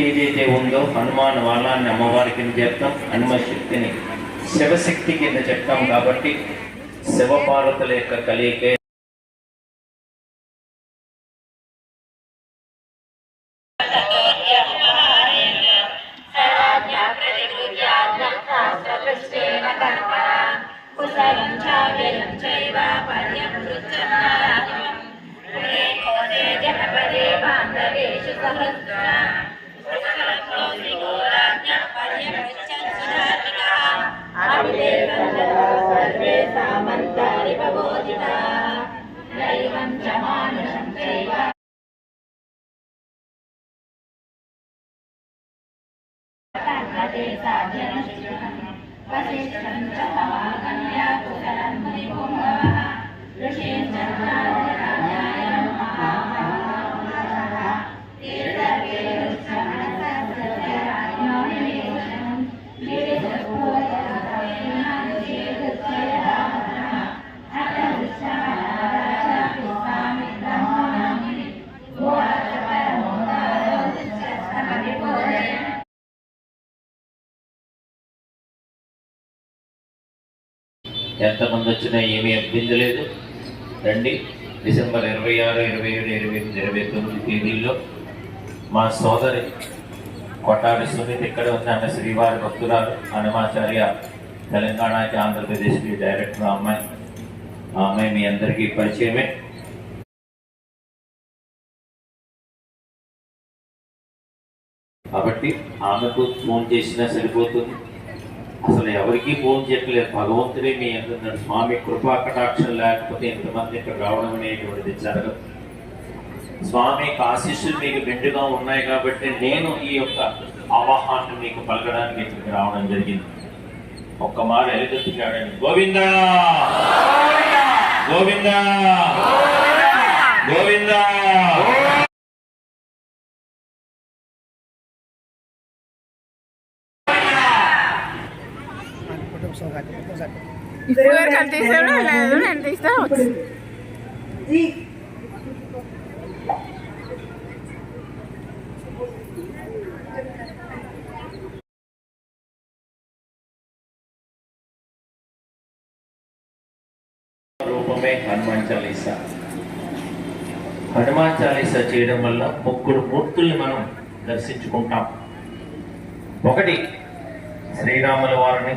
శక్తి ఏదైతే ఉందో హనుమాన్ వాళ్ళని అమ్మవారి కింద చెప్తాం హనుమ శక్తిని శివశక్తి కింద చెప్తాం కాబట్టి శివపార్వతుల యొక్క కలియకే जमानन्ते वा साध्यं वसिष्ठं च ఎంతమంది వచ్చినా ఏమీ అనిపించలేదు లేదు రండి. డిసెంబర్ ఇరవై ఆరు ఇరవై ఏడు ఇరవై ఎనిమిది ఇరవై తొమ్మిది తేదీల్లో మా సోదరి కొట్టారి సునీత్ ఇక్కడ ఉన్న ఆమె శ్రీవారి భక్తురాలు హనుమాచార్య తెలంగాణకి ఆంధ్రప్రదేశ్కి డైరెక్టర్ అమ్మాయి. ఆ అమ్మాయి మీ అందరికీ పరిచయమే. కాబట్టి ఆమెకు ఫోన్ చేసినా సరిపోతుంది. అసలు ఎవరికీ ఫోన్ చెప్పలేదు భగవంతుడే మీ అంటున్నాడు స్వామి కృపా కటాక్షం లేకపోతే ఇంతమంది ఇక్కడ రావడం అనేటువంటిది జరగదు. స్వామి ఆశీస్సులు మీకు మెండుగా ఉన్నాయి కాబట్టి నేను ఈ యొక్క ఆవాహాన్ని మీకు పలకడానికి ఇక్కడికి రావడం జరిగింది. ఒక్క మాట ఎలుగెత్తికాడండి. గోవిందా! గోవిందా! గోవిందా! ఇప్పుడు వరకు తీసాడు లేదు నేను తీస్తా రూపమే హనుమాన్ చాలీస. హనుమాన్ చాలీస చేయడం వల్ల ముగ్గురు మూర్తుల్ని మనం దర్శించుకుంటాం. ఒకటి శ్రీరాముల వారిని